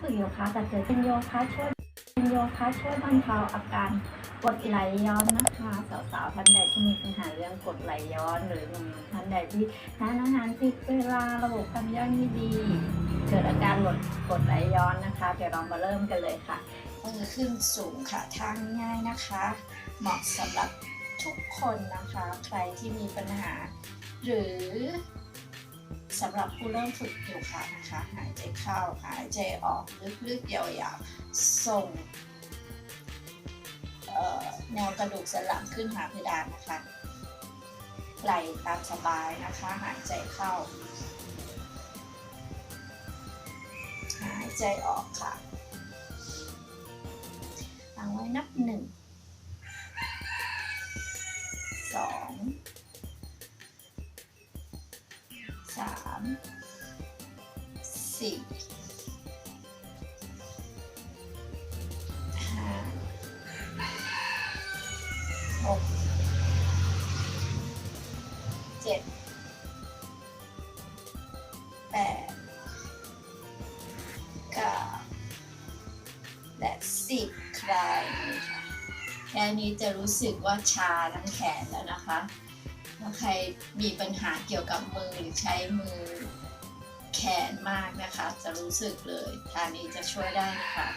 ฝึกโยคะแต่เกิดเป็นโยคะช่วยเป็นโยคะช่วยบรรเทาอาการกดไหลย้อนนะคะ สาวๆท่านใดที่มีปัญหาเรื่องกดไหลย้อนหรือหนุ่มท่านใดที่ทานอาหารผิดเวลาระบบการย่อยไม่ดี เกิดอาการหลดกดไหลย้อนนะคะ เดี๋ยวเรามาเริ่มกันเลยค่ะมือขึ้นสูงค่ะทางง่ายนะคะ เหมาะสำหรับทุกคนนะคะ ใครที่มีปัญหา หรือ สำหรับผู้เริ่มฝึกอยู่ค่ะนะคะ หายใจเข้าหายใจออกลึกๆยาวๆส่งแนวกระดูกสันหลังขึ้นหาเพดานนะคะ ไหลตามสบายนะคะ หายใจเข้า หายใจออกค่ะตั้งไว้นับหนึ่ง จะรู้สึกว่าชาทั้งแขนแล้วนะคะ ถ้าใครมีปัญหาเกี่ยวกับมือหรือใช้มือแขนมากนะคะ จะรู้สึกเลยทานี้จะช่วยได้นะคะ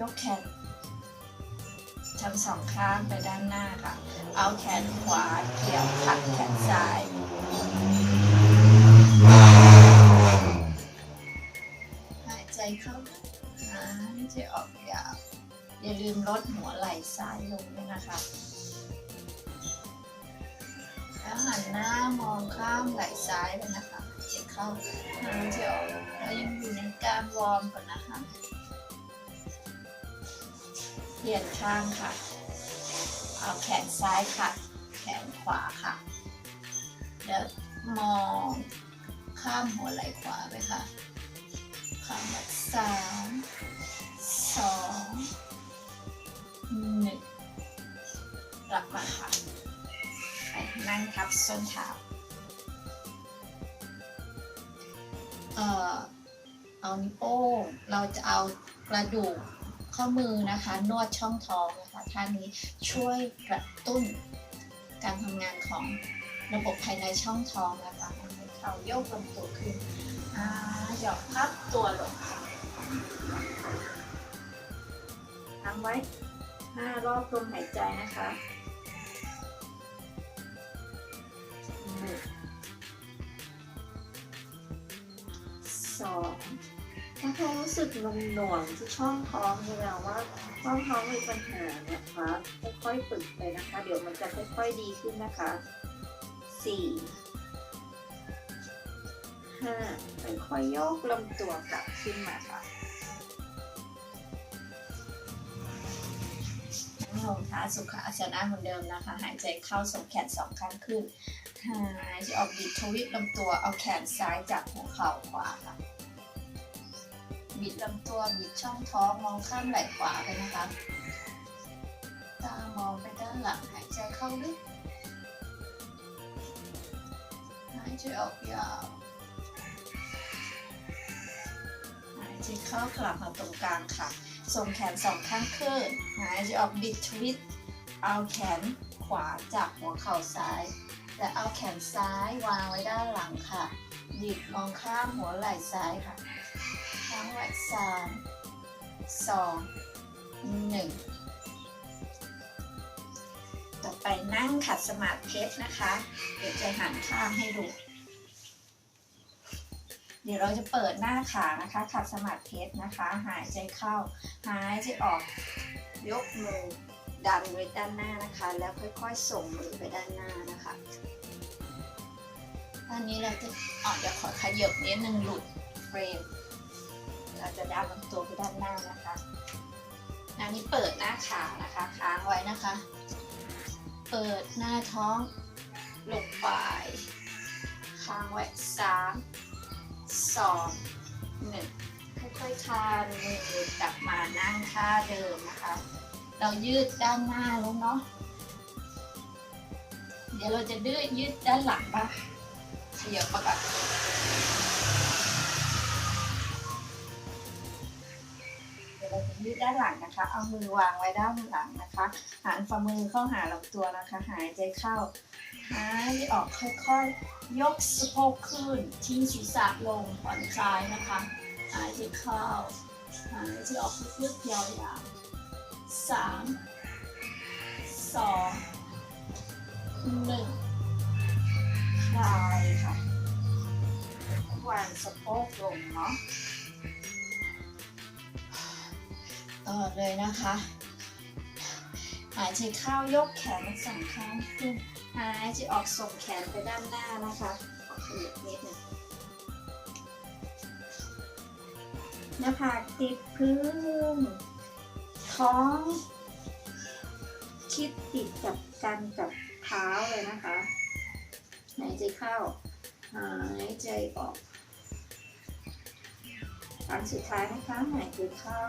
ยกแขนทั้งสองข้างไปด้านหน้าค่ะ เอาแขนขวาเกี่ยวขัดแขนซ้าย หายใจเข้าหายใจออกยาว อย่าลืมลดหัวไหล่ซ้ายลงด้วยนะคะ แล้วหันหน้ามองข้ามไหล่ซ้ายไปนะคะหายใจเข้าหายใจออกแล้วยังอยู่ในการวอร์มก่อนนะคะ เปลี่ยนข้างค่ะ เอาแขนซ้ายค่ะ แขนขวาค่ะ แล้วมองข้ามหัวไหล่ขวาไปค่ะคำว่าสามสอง หนึ่งกลับมาค่ะไปนั่งทับส้นเท้าเอ่อเอานิ้วโป้งเราจะเอากระดูกข้อมือนะคะ นวดช่องท้องนะคะท่านี้ช่วยกระตุ้นการทำงานของระบบภายในช่องท้องนะคะให้เขาโยกลำตัวขึ้นอ่าหยอกพับตัวลงค่ะทำไว้ ห้ารอบลมหายใจนะคะหนึ่งสองถ้าใครรู้สึกหน่วงๆที่ช่องท้องแสดงว่าช่องท้องมีปัญหานะคะค่อยๆฝึกไปนะคะ เดี๋ยวมันจะค่อยๆดีขึ้นนะคะสี่ห้าค่อยๆโยกลำตัวกลับขึ้นมาค่ะ ลงท่าสุขอาสนะเหมือนเดิมนะคะ หายใจเข้าส่งแขนสองข้างขึ้น หายใจออกบิดทวิตลำตัวเอาแขนซ้ายจับหัวเข่าขวาค่ะ บิดลำตัวบิดช่องท้องมองข้ามไหล่ขวาไปนะคะ ตามองไปด้านหลังหายใจเข้าลึก หายใจออกยาวหายใจเข้ากลับมาตรงกลางค่ะ ส่งแขนสองข้างขึ้นหายใจออกบิดทวิตเอาแขนขวาจับหัวเข่าซ้าย และเอาแขนซ้ายวางไว้ด้านหลังค่ะ บิดมองข้ามหัวไหล่ซ้ายค่ะค้งไว้สามสองหนึ่งต่อไปนั่งขัดสมาธิเพชรนะคะ เดี๋ยวจะหันข้างให้ดู เดี๋ยวเราจะเปิดหน้าขานะคะขัดสมาธิเพชรนะคะ หายใจเข้า หายใจออก ยกมือดันไว้ด้านหน้านะคะ แล้วค่อยๆ ส่งมือไปด้านหน้านะคะตอนนี้เราจะอ๋อเดี๋ยวขอขยับนิดนึงหลุดเฟรมเราจะดันลำตัวไปด้านหน้านะคะอันนี้เปิดหน้าขานะคะ ค้างไว้นะคะ เปิดหน้าท้องลงไป ค้างไว้สาม สองหนึ่งค่อยๆคานมือกลับมานั่งท่าเดิมนะคะ เรายืดด้านหน้าแล้วเนาะเดี๋ยวเราจะดื้อยืดด้านหลังบ้างขยับมาก่อนจะยืดด้านหลังนะคะ เอามือวางไว้ด้านหลังนะคะ หันฝ่ามือเข้าหาลำตัวนะคะ หายใจเข้าหายใจออกค่อยๆ ยกสะโพกขึ้น ทิ้งศีรษะลงผ่อนคลายนะคะ หายใจเข้า หายใจออกลึกๆยาวๆสามสองหนึ่งคลายค่ะวางสะโพกลงเนาะต่อเลยนะคะ หายใจเข้ายกแขนทั้งสองข้างขึ้น หายใจออกส่งแขนไปด้านหน้านะคะออกขยับนิดนึงหน้าผากติดพื้น ท้องชิดติดกับกันกับเท้าเลยนะคะ หายใจเข้า หายใจออกครั้งสุดท้ายนะคะ หายใจเข้า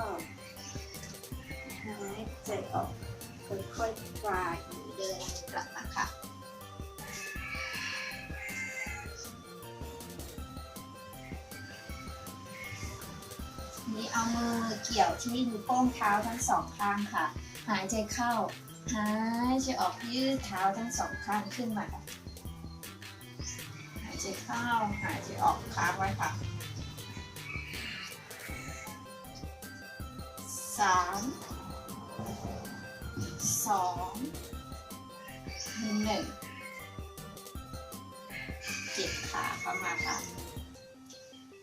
หายใจออก ค่อยๆคลายหรือเดินกลับมาค่ะนี่เอามือเกี่ยวที่นิ้วโป้งเท้าทั้งสองข้างค่ะ หายใจเข้า หายใจออกยืดเท้าทั้งสองข้างขึ้นมาค่ะ หายใจเข้า หายใจออกค้างไว้ค่ะสาม สองหนึ่งเก็บขาเข้ามาค่ะ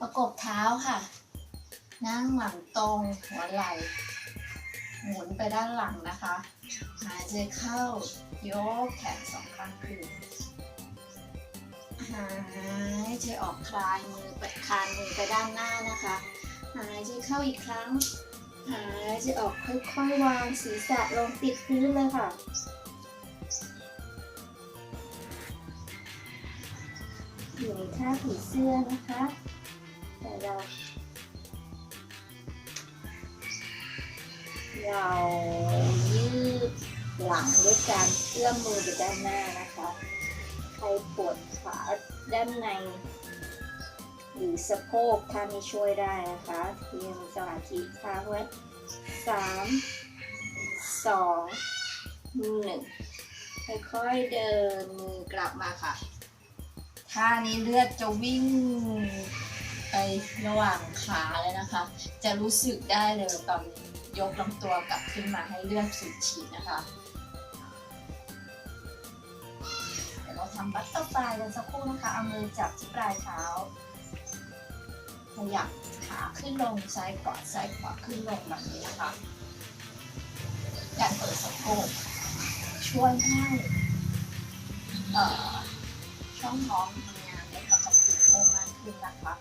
ประกบเท้าค่ะ นั่งหลังตรงหัวไหล่ หมุนไปด้านหลังนะคะ หายใจเข้ายกแขนสองข้างขึ้นหายใจออกคลายมือไปคลานมือไปด้านหน้านะคะ หายใจเข้าอีกครั้ง หายใจออกค่อยๆวางศีรษะลงติดพื้นเลยค่ะ อยู่ในท่าผีเสื้อนะคะ แต่เราเรายืดหลังด้วยการเอื้อมมือไปด้านหน้านะคะ ใครปวดขาด้านใน หรือสะโพกถ้าไม่ช่วยได้นะคะเตรียมสมาธิค้างไว้สามสองหนึ่งค่อยๆเดินมือกลับมาค่ะท่านี้เลือดจะวิ่งไประหว่างขาเลยนะคะ จะรู้สึกได้เลยตอนยกลำตัวกลับขึ้นมาให้เลือดสูบฉีดนะคะเดี๋ยวเราทำบัตเตอร์ฟลายกันสักครู่นะคะ เอามือจับที่ปลายเท้า ขยับขาขึ้นลงซ้ายขวาซ้ายขวาขึ้นลงแบบนี้นะคะการเปิดสะโพกช่วยให้ช่องท้องทำงานได้กับกระปุกโมมากขึ้นนะคะ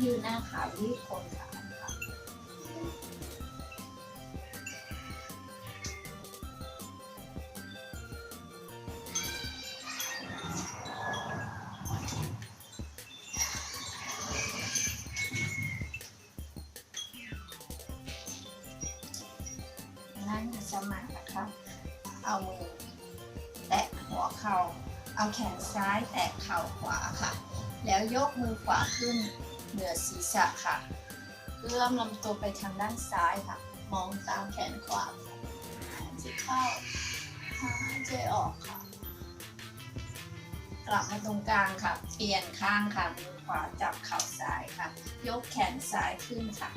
ยืนหน้าขายืดคนค่ะ ตัวไปทางด้านซ้ายค่ะ มองตามแขนขวาค่ะหายใจเข้าหายใจออกค่ะ กลับมาตรงกลางค่ะ เปลี่ยนข้างค่ะมือขวาจับเข่าซ้ายค่ะ ยกแขนซ้ายขึ้นค่ะ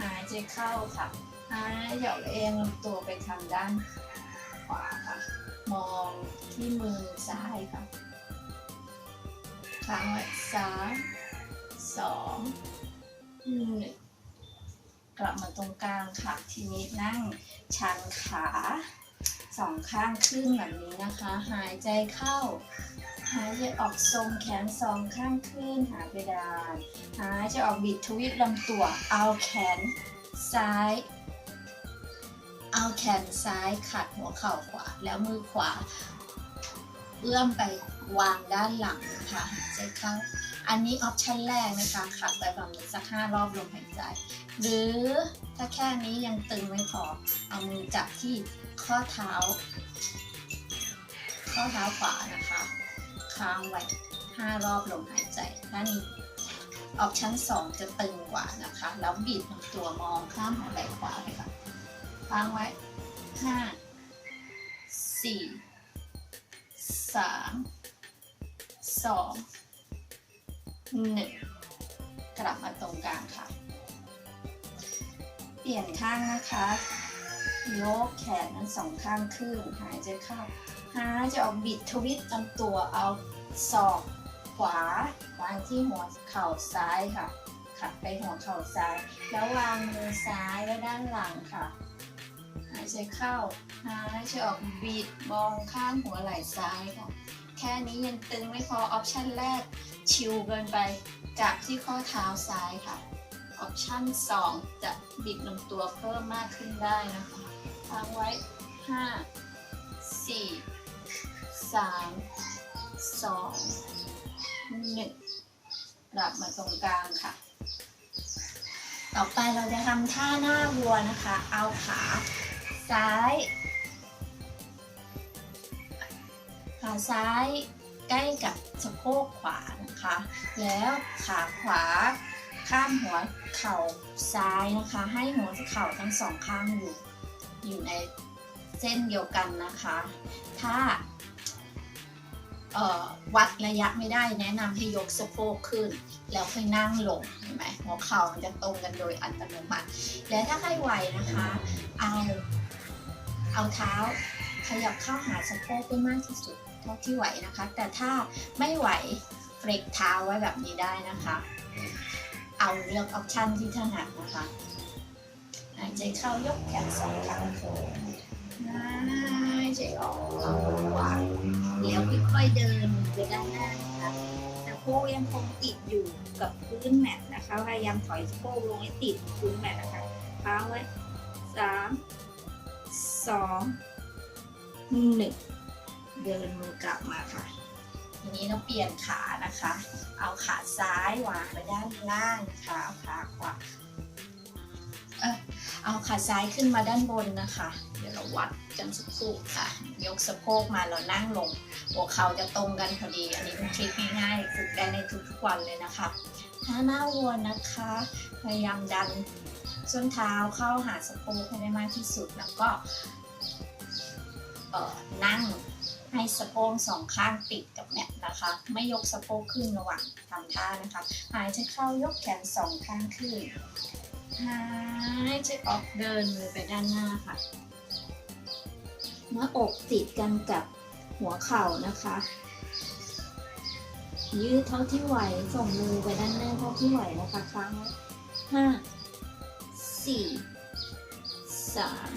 หายใจเข้าค่ะหายใจออกเองลำตัวไปทางด้านขวาค่ะ มองที่มือซ้ายค่ะค้างไว้สามสองหนึ่ง กลับมาตรงกลางค่ะ ทีนี้นั่งชันขาสองข้างขึ้นแบบนี้นะคะ หายใจเข้า หายใจออกทรงแขนสองข้างขึ้น หาเพดาน หายใจออกบิดทวิตลำตัว เอาแขนซ้าย เอาแขนซ้ายขัดหัวเข่าขวา แล้วมือขวา เอื้อมไปวางด้านหลังนะคะหายใจเข้า อันนี้ออปชั่นแรกนะคะขัดไปประมาณสักห้ารอบลมหายใจ หรือถ้าแค่นี้ยังตึงไม่พอเอามือจับที่ข้อเท้า ข้อเท้าขวานะคะค้างไว้ห้ารอบลมหายใจท่านี้ออปชั่นสองจะตึงกว่านะคะ แล้วบีบลำตัวมองข้ามหัวไหล่ขวาไปค่ะฟังไว้ห้าสี่สามสอง หนึ่งกลับมาตรงกลางค่ะ เปลี่ยนข้างนะคะ ยกแขนทั้งสองข้างขึ้น หายใจเข้า หายใจออกบิดทวิตลำตัวเอาศอกขวาวางที่หัวเข่าซ้ายค่ะ ขัดไปหัวเข่าซ้าย แล้ววางมือซ้ายไว้ด้านหลังค่ะ หายใจเข้า หายใจออกบิดมองข้างหัวไหล่ซ้ายค่ะ แค่นี้ยังตึงไม่พอออปชันแรกชิวเกินไปจับที่ข้อเท้าซ้ายค่ะออปชัน2 จะบิดลำตัวเพิ่มมากขึ้นได้นะคะทางไว้ 5 4 3 2 1กลับมาตรงกลางค่ะ ต่อไปเราจะทำท่าหน้าวัวนะคะ เอาขาซ้าย ขาซ้ายใกล้กับสะโพกขวานะคะ แล้วขาขวาข้ามหัวเข่าซ้ายนะคะ ให้หัวเข่าทั้งสองข้างอยู่อยู่ในเส้นเดียวกันนะคะ ถ้าวัดระยะไม่ได้แนะนำให้ยกสะโพกขึ้น แล้วค่อยนั่งลงเห็นไหมหัวเข่ามันจะตรงกันโดยอัตโนมัติ และถ้าใครไหวนะคะ เอาเอาเท้าขยับเข้าหาสะโพกได้มากที่สุด เท่าที่ไหวนะคะ แต่ถ้าไม่ไหวเฟรกเท้าไว้แบบนี้ได้นะคะ เอาเลือกออปชันที่ถนัดนะคะหายใจเข้ายกแขนสองข้งขึ้นหายใจออกเอาวางแล้วค่อยๆเดินไปด้านหน้านะคะสะโพกยังคงติดอยู่กับพื้นแมตนะคะพยายามถอยสะโพกลงให้ติดพื้นแมตนะคะค้างไว้สามสองหนึ่ง เดินมือกลับมาค่ะ ทีนี้เราเปลี่ยนขานะคะ เอาขาซ้ายวางไปด้านล่างนะคะเอาขาขวาเอาขาซ้ายขึ้นมาด้านบนนะคะ เดี๋ยวเราวัดกันสักครู่ค่ะ ยกสะโพกมาเรานั่งลง หัวเข่าจะตรงกันพอดี อันนี้เป็นทริคง่ายๆฝึกได้ในทุกๆวันเลยนะคะท่าหน้าวัวนะคะ พยายามดันส้นเท้าเข้าหาสะโพกให้ได้มากที่สุดแล้วก็เออนั่ง ให้สะโพกสองข้างติดกับแมตนะคะ ไม่ยกสะโพกขึ้นระหว่างทำท่านะคะ หายใจเข้ายกแขนสองข้างขึ้น หายใจออกเดินมือไปด้านหน้าค่ะหน้าอกติดกันกับหัวเข่านะคะ ยืดเท่าที่ไหว ส่งมือไปด้านหน้าเท่าที่ไหวนะคะค้งห้าสี่สาม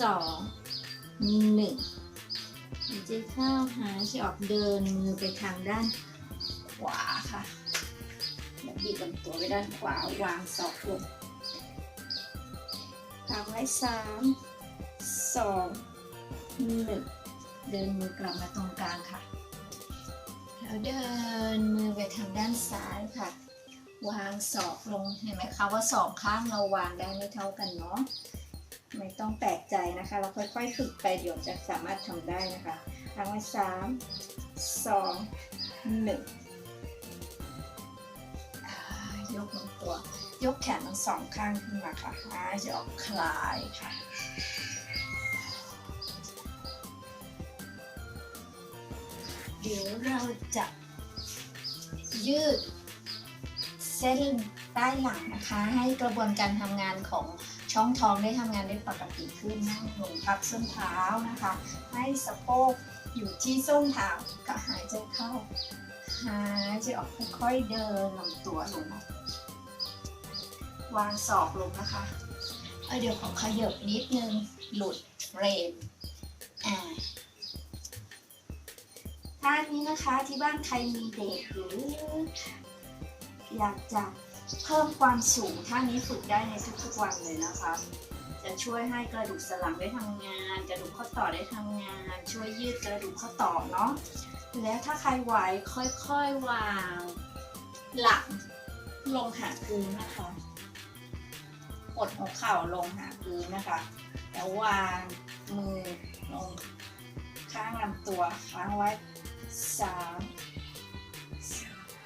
สองหนึ่ง ใจเข้าหายใจออกเดินมือไปทางด้านขวาค่ะแล้วบีบลำตัวไปด้านขวาวางศอกลงทางไว้สามสองหนึ่งเดินมือกลับมาตรงกลางค่ะแล้วเดินมือไปทางด้านซ้ายค่ะ วางศอกลงเห็นไหมคะว่าสองข้างเราวางได้ไม่เท่ากันเนาะ ไม่ต้องแปลกใจนะคะ เราค่อยๆฝึกไปเดี๋ยวจะสามารถทำได้นะคะทาไว้สามสองหนึ่งยกลำตัว ยกแขนทั้งสองข้างขึ้นมาค่ะยใจออกคลายค่ะเดี๋ยวเราจะยืดเส้นใต้หลังนะคะ ให้กระบวนการทำงานของ ช่องท้องได้ทำงานได้ปกติขึ้นนั่งลงพับส้นเท้านะคะ ให้สะโพกอยู่ที่ส้นเท้าก็หายใจเข้า หายใจออกค่อยๆเดินลำตัวลงมาวางศอกลงนะคะเเดี๋ยวขอขยับนิดนึง หลุดเรมอ่าท่านี้นะคะที่บ้านใครมีเด็กหรือ อยากจะ เพิ่มความสูงท่านี้ฝึกได้ในทุกๆวันเลยนะคะ จะช่วยให้กระดูกสันหลังได้ทำงาน กระดูกข้อต่อได้ทำงาน ช่วยยืดกระดูกข้อต่อเนาะแล้วถ้าใครไหวค่อยๆวาง หลังลงหาพื้นนะคะกดหัวเข่าลงหาพื้นนะคะ แล้ววางมือลงข้างลำตัวค้างไว้สาม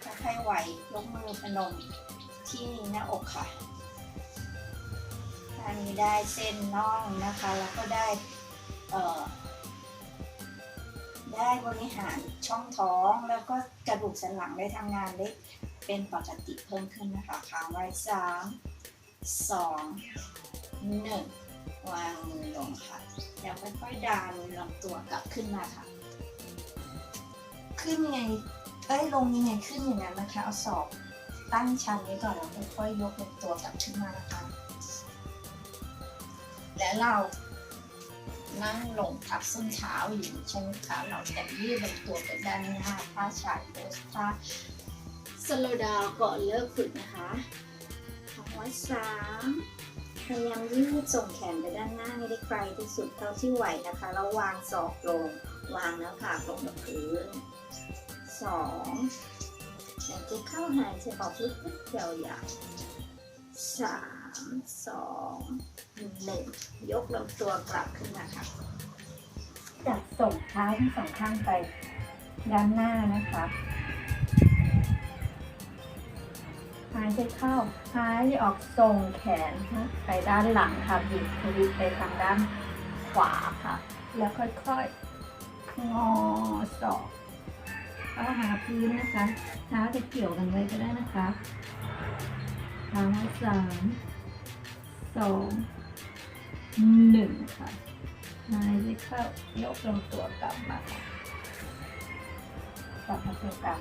ถ้าใครไหวยกมือพนม ที่หน้าอกค่ะอันนี้ได้เส้นน่องนะคะ แล้วก็ได้ได้บริหารช่องท้องแล้วก็กระดูกสันหลังได้ทำงานได้เป็นปกติเพิ่มขึ้นนะคะค้างไว้สามสองหนึ่งวางมือลงค่ะ แล้วค่อยๆดันลำตัวกลับขึ้นมาค่ะ ขึ้นไงเอ้ยลงยังไงขึ้นอย่างนั้นนะคะ เอาศอก ตั้งชั้นไว้ก่อนแล้วค่อยๆยกลำตัวกลับขึ้นมานะคะ และเรานั่งลงทับส้นเท้าอยู่ใช่ไหมคะเราจะยืดลำตัวไปด้านหน้าท่าชายโพสท่าสโลดาวก่อนเลิกฝึกนะคะเอาไว้สามพยายามยืดส่งแขนไปด้านหน้าให้ได้ไกลที่สุดเท่าที่ไหวนะคะแล้ววางศอกลง วางหน้าผากลงกับพื้นสอง หายใจเข้าหายใจออกลึกๆยาวสามสองหนึ่งยกลำตัวกลับขึ้นมาค่ะจัดส่งเท้าทั้งสองข้างไปด้านหน้านะคะหายใจเข้าหายใจออกส่งแขนไปด้านหลังค่ะบิดทวิตไปทางด้านขวาค่ะ แล้วค่อยๆงอศอก เข้าหาพื้นนะคะ เท้าจะเกี่ยวกันไว้ก็ได้นะคะท้าไว้สามสองหนึ่งค่ะหายใจเข้ายกลำตัวกลับมาค่ะกลับมาตรงกลาง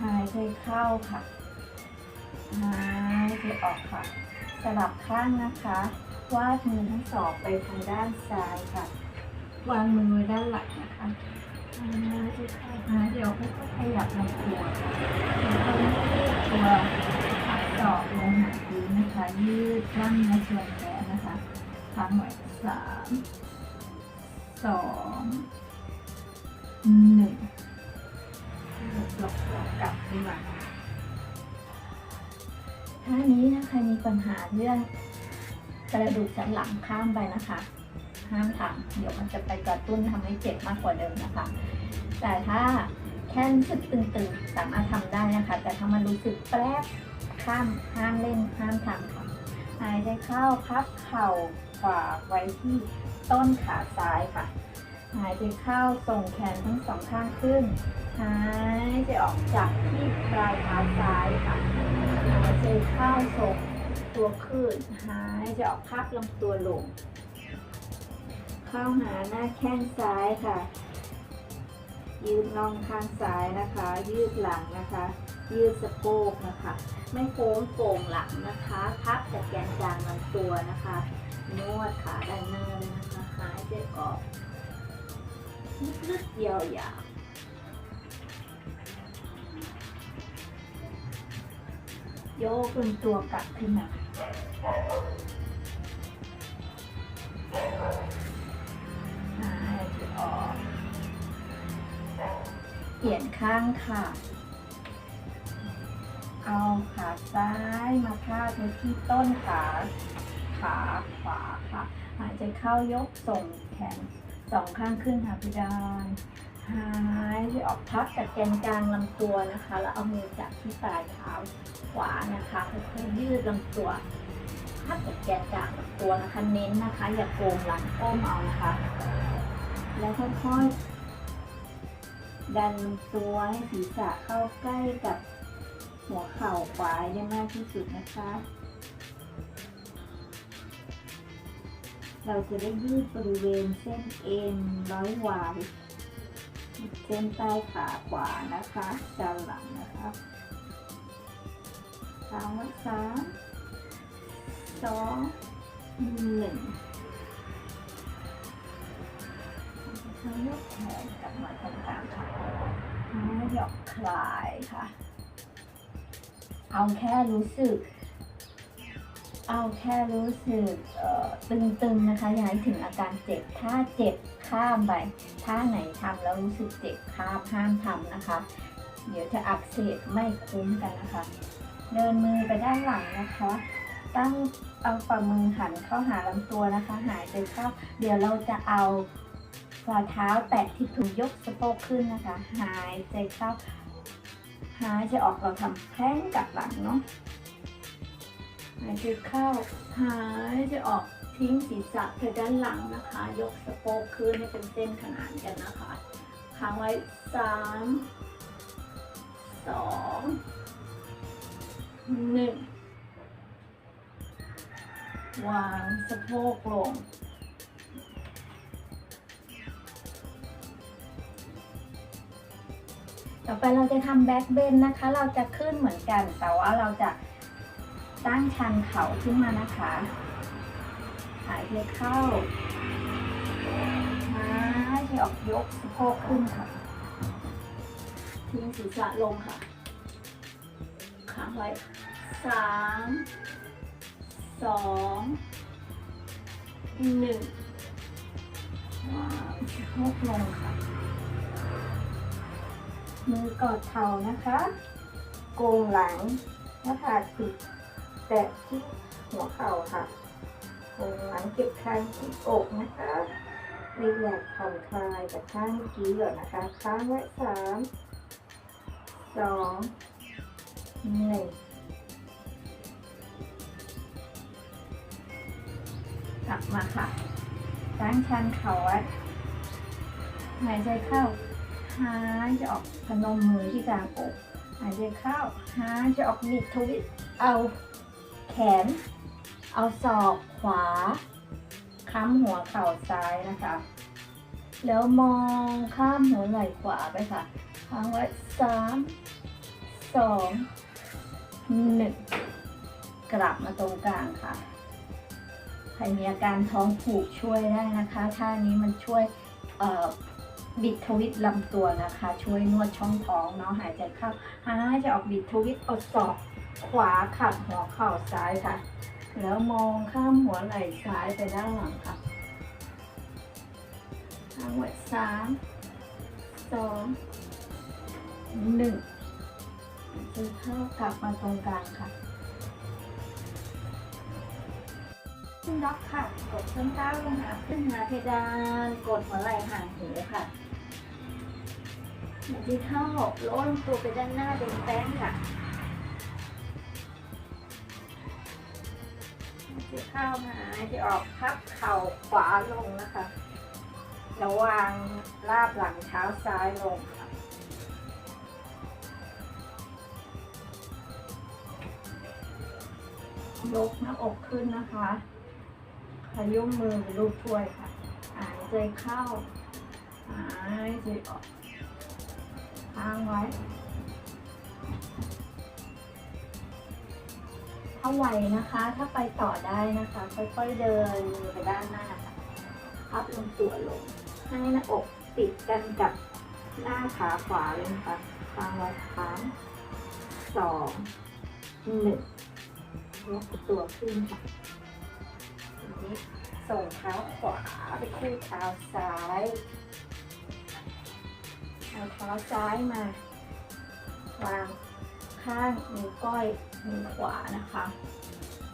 หายใจเข้าค่ะหายใจออกค่ะ สลับข้างนะคะ วาดมือทั้งสองไปทางด้านซ้ายค่ะ วางมือไว้ด้านหลังนะคะ เข้าหายใจออกค่อยๆขยับลำตัวค่ะแล้วก็ยืดตัวหักศอกลงหาพื้นนะคะ ยืดกล้ามเนื้อส่วนแขนนะคะค้างไว้สามสองหนึ่งหลบหลบกลับขึ้นมาท่านี้ถ้าใครมีปัญหาเรื่องกระดูกสันหลังข้ามไปนะคะ ห้ามทำเดี๋ยวมันจะไปกระตุ้นทำให้เจ็บมากกว่าเดิมนะคะ แต่ถ้าแค่รู้สึกตึงๆสามารถทำได้นะคะ แต่ถ้ามันรู้สึกแป๊บข้ามห้ามเล่นห้ามทำค่ะหายใจเข้าพับเข่าขวาไว้ที่ต้นขาซ้ายค่ะ หายใจเข้าส่งแขนทั้งสองข้างขึ้น หายใจออกจากที่ปลายเท้าซ้ายค่ะ หายใจเข้าส่งตัวขึ้น หายใจออกพับลำตัวลง เข้าหาหน้าแข้งซ้ายค่ะ ยืดน่องข้างซ้ายนะคะ ยืดหลังนะคะ ยืดสะโพกนะคะ ไม่โค้งโก่งหลังนะคะพับจากแกนกลางลำตัวนะคะ นวดขาด้านหน้าเลยนะคะหายใจออกลึกๆยาวๆโยกลำตัวกลับขึ้นมา ออกเปลี่ยนข้างค่ะ เอาขาซ้ายมาพาดไว้ที่ต้นขา ขาขวาค่ะ หายใจเข้ายกส่งแขนสองข้างขึ้นหาเพดานหายใจออกพับจากแกนกลางลำตัวนะคะ แล้วเอามือจับที่ปลายเท้าขวานะคะค่อยๆยืดลำตัวพับจากแกนกลางลำตัวนะคะ เน้นนะคะ อย่าโกงหลังก้มเอานะคะ แล้วค่อยๆ ดันตัวให้ศีรษะเข้าใกล้กับหัวเข่าขวาได้มากที่สุดนะคะ เราจะได้ยืดบริเวณเส้นเอ็นร้อยวายเส้นใต้ขาขวานะคะด้านหลังนะคะทางไว้สามสองหนึ่ง ทางยกแขนกลับมาตรงกลางค่ะแล้วหยอกคลายค่ะ เอาแค่รู้สึก เอาแค่รู้สึกเอ่อตึงๆนะคะอย่าให้ถึงอาการเจ็บ ถ้าเจ็บข้ามไป ถ้าไหนทำแล้วรู้สึกเจ็บข้ามห้ามทำนะคะ เดี๋ยวจะอักเสบไม่คุ้มกันนะคะ เดินมือไปด้านหลังนะคะ ตั้งเอาฝ่ามือหันเข้าหาลำตัวนะคะ หายใจเข้า เดี๋ยวเราจะเอา ฝ่าเท้าแตะที่ถุงยกสะโพกขึ้นนะคะ หายใจเข้า หายใจออกเราทำแข้งกลับหลังเนาะ หายใจเข้า หายใจออกทิ้งศีรษะไปด้านหลังนะคะ ยกสะโพกขึ้นให้เป็นเส้นขนานกันนะคะค้างไว้สามสองหนึ่งวางสะโพกลง ต่อไปเราจะทำแบ็กเบนนะคะ เราจะขึ้นเหมือนกัน แต่ว่าเราจะตั้งชันเข่าขึ้นมานะคะหายใจเข้าหายใจออกยกสะโพกขึ้นค่ะ ทิ้งศีรษะลงค่ะค้างไว้สามสองหนึ่งวางสะโพกลงค่ะ มือกอดเข่านะคะ โกงหลังหน้าผากปิดแตะที่หัวเข่าค่ะโกงหลังเก็บคางที่อกนะคะรีแลกผ่อนคลายจากข้างเมื่อกี้ก่อนนะคะ ค้างไว้สามสองหนึ่งกลับมาค่ะตั้งชันเข่าไว้หายใจเข้า หายใจออกพนมมือที่กลางอกหายใจเข้าหายใจออกบิดทวิตเอาแขน เอาศอกขวา ค้ำหัวเข่าซ้ายนะคะ แล้วมองข้ามหัวไหล่ขวาไปค่ะค้างไว้สามสองหนึ่งกลับมาตรงกลางค่ะใครมีอาการท้องผูกช่วยได้นะคะท่านี้มันช่วยเอ่อ บิดทวิตลำตัวนะคะ ช่วยนวดช่องท้องเนาะหายใจเข้าหายใจออกบิดทวิตเอาศอกขวาขัดหัวเข่าซ้ายค่ะ แล้วมองข้ามหัวไหล่ซ้ายไปด้านหลังค่ะทางไว้สามสองหนึ่งหายใจเข้ากลับมาตรงกลางค่ะขึ้นล็อกค่ะ กดส้นเท้าลงหาขึ้นหาเพดาน กดหัวไหล่ห่างหูค่ะ หายใจเข้าล้นตัวไปด้านหน้าเป็นแป้งค่ะหายใจเข้าหายใจออกพับเข่าขวาลงนะคะระวางลาบหลังเท้าซ้ายลงค่ะยกหน้าอกขึ้นนะคะขยุ้มมือรูปถ้วยค่ะหายใจเข้าหายใจออก ค้างไว้ ถ้าไหวนะคะ ถ้าไปต่อได้นะคะ ค่อยๆเดินไปด้านหน้าพับลงตัวลง ให้หน้าอกติดกันกับหน้าขาขวาเลยนะคะค้างไว้ค้างสองหนึ่งยกตัวขึ้นค่ะทีนี้ส่งเท้าขวาไปคู่เท้าซ้าย เอาเท้าซ้ายมาวางข้างนิ้วก้อยนิ้วขวานะคะ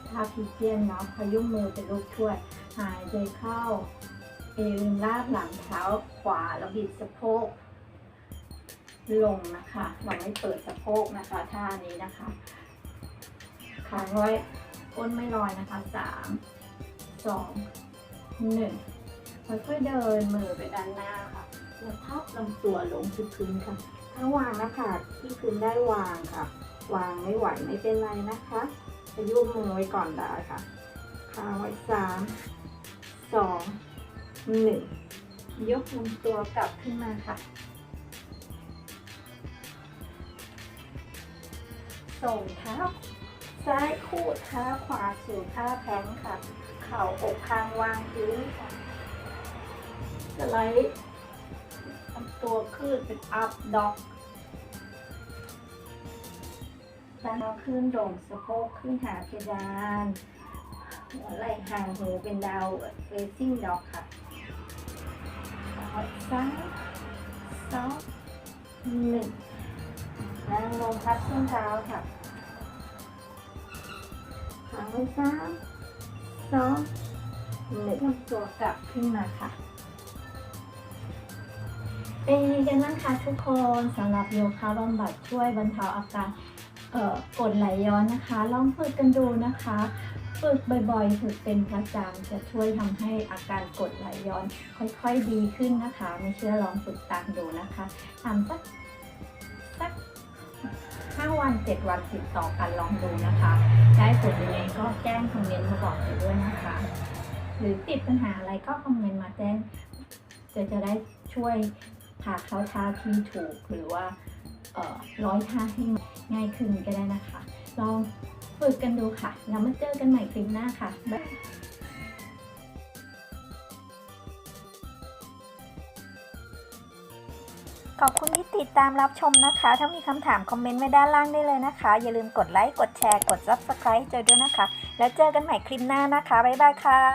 ท่าพีเจียนเนาะพยุงมือเป็นลูกช่วย หายใจเข้า เอวลาบหลังเท้าขวาแล้วบิดสะโพกลงนะคะเราไม่เปิดสะโพกนะคะท่านี้นะคะค้างไว้ก้นไม่ลอยนะคะสามสองหนึ่งค่อยๆเดินมือไปด้านหน้าค่ะ แล้วพับลำตัวลงที่พื้นค่ะ ถ้าวางนะคะที่พื้นได้วางค่ะ วางไม่ไหวไม่เป็นไรนะคะจะยุมือไว้ก่อนได้ค่ะค้างไว้สามสองหนึ่งยกลำตัวกลับขึ้นมาค่ะส่งเท้าซ้ายคู่เท้าขวาสู่ท่าแพงค่ะ เข่าอกคางวางพื้นค่ะสไลด์ ตัวขึ้นเป็นอัพด็อกแล้วขึ้นโด่งสะโพกขึ้นหาเพดานหัวไหล่ห่างหูเป็นดาวเฟซิ่งด็อกค่ะซ้ายสองหนึ่งนั่งลงพับส้นเท้าค่ะหางไว้สามสองหนึ่งลำตัวกลับขึ้นมาค่ะ เป็นยังไงกันบ้างคะทุกคนสำหรับโยคะบำบัดช่วยบรรเทาอาการกดไหลย้อนนะคะ ลองฝึกกันดูนะคะ ฝึกบ่อยๆ ฝึกเป็นประจำจะช่วยทำให้อาการกดไหลย้อน ค่อยๆดีขึ้นนะคะ ไม่เชื่อลองฝึกตามดูนะคะทำสักสักห้าวันเจ็ดวันติดต่อกันลองดูนะคะ ได้ผลยังไงก็แจ้งคอมเมนต์มาบอกอยู่ด้วยนะคะ หรือติดปัญหาอะไรก็คอมเมนต์มาแจ้งจะจะได้ช่วย พาเข้าท่าที่ถูกหรือว่าร้อยท่าให้ง่ายขึ้นก็ได้นะคะ ลองฝึกกันดูค่ะ แล้วมาเจอกันใหม่คลิปหน้าค่ะบ๊ายบายขอบคุณที่ติดตามรับชมนะคะ ถ้ามีคำถามคอมเมนต์ไว้ด้านล่างได้เลยนะคะ อย่าลืมกดไลค์ กดแชร์ กด Subscribe เจอด้วยนะคะ แล้วเจอกันใหม่คลิปหน้านะคะ บ๊ายบายค่ะ